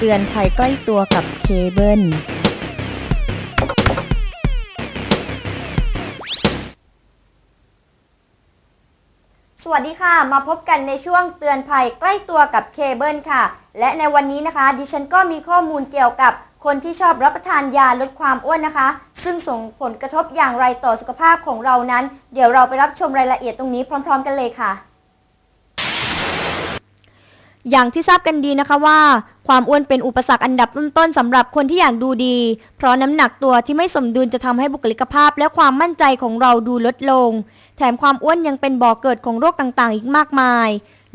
เตือนภัยใกล้ตัวกับเคเบิล สวัสดีค่ะ มาพบกันในช่วงเตือนภัยใกล้ตัวกับเคเบิลค่ะ และในวันนี้นะคะ ดิฉันก็มีข้อมูลเกี่ยวกับคนที่ชอบรับประทานยาลดความอ้วนนะคะ ซึ่งส่งผลกระทบอย่างไรต่อสุขภาพของเรานั้น เดี๋ยวเราไปรับชมรายละเอียดตรงนี้พร้อม ๆ กันเลยค่ะ อย่างที่ทราบกันดีนะคะว่า ความอ้วนเป็นอุปสรรคอันดับต้นๆสำหรับคนที่อยากดูดี เพราะน้ำหนักตัวที่ไม่สมดุลจะทำให้บุคลิกภาพและความมั่นใจของเราดูลดลง แถมความอ้วนยังเป็นบ่อกเกิดของโรคต่างๆ อีกมากมาย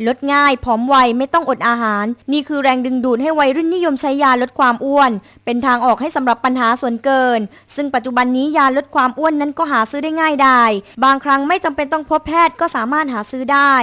ลดง่ายผอมไวไม่ต้องอดอาหาร นี่คือแรงดึงดูดให้วัยรุ่นนิยมใช้ยาลดความอ้วน เป็นทางออกให้สำหรับปัญหาส่วนเกิน ซึ่งปัจจุบันนี้ยาลดความอ้วนนั้นก็หาซื้อได้ง่ายได้ บางครั้งไม่จำเป็นต้องพบแพทย์ก็สามารถหาซื้อได้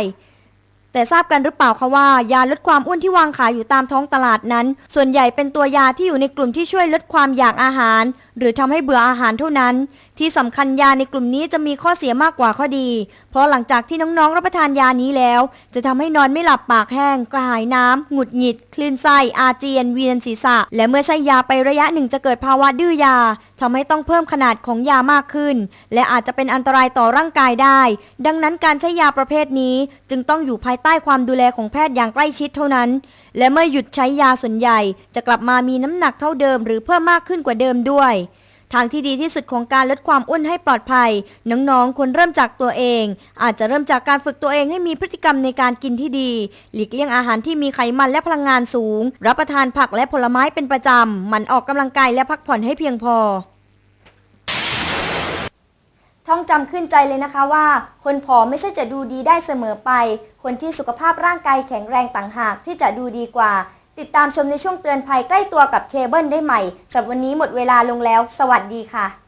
แต่ทราบกันหรือเปล่าคะว่า ยาลดความอ้วนที่วางขายอยู่ตามท้องตลาดนั้น ส่วนใหญ่เป็นตัวยาที่อยู่ในกลุ่มที่ช่วยลดความอยากอาหาร หรือทำให้เบื่ออาหารเท่านั้น ที่สำคัญยาในกลุ่มนี้จะมีข้อเสียมากกว่าข้อดี เพราะหลังจากที่น้องๆรับประทานยานี้แล้ว จะทำให้นอนไม่หลับปากแห้งกระหายน้ำหงุดหงิด คลื่นไส้อาเจียนเวียนศีรษะ และเมื่อใช้ยาไประยะหนึ่งจะเกิดภาวะดื้อยาทำให้ต้องเพิ่มขนาดของยามากขึ้น และอาจจะเป็นอันตรายต่อร่างกายได้ ดังนั้นการใช้ยาประเภทนี้ จึงต้องอยู่ภายใต้ความดูแลของแพทย์อย่างใกล้ชิดเท่านั้น และเมื่อหยุดใช้ยาส่วนใหญ่ จะกลับมามีน้ำหนักเท่าเดิม หรือเพิ่มมากขึ้นกว่าเดิมด้วย ทางที่ดีที่สุดของการลดความอ้วนให้ปลอดภัย น้องๆควรเริ่มจากตัวเอง อาจจะเริ่มจากการฝึกตัวเองให้มีพฤติกรรมในการกินที่ดี หลีกเลี่ยงอาหารที่มีไขมันและพลังงานสูง รับประทานผักและผลไม้เป็นประจำหมั่นออกกำลังกายและพักผ่อนให้เพียงพอท่องจำขึ้นใจเลยนะคะว่า คนผอมไม่ใช่จะดูดีได้เสมอไป คนที่สุขภาพร่างกายแข็งแรงต่างหากที่จะดูดีกว่า ติดตามชมในช่วงเตือนภัยใกล้ตัวกับเคเบิลได้ใหม่สำหรับวันนี้หมดเวลาลงแล้ว สวัสดีค่ะ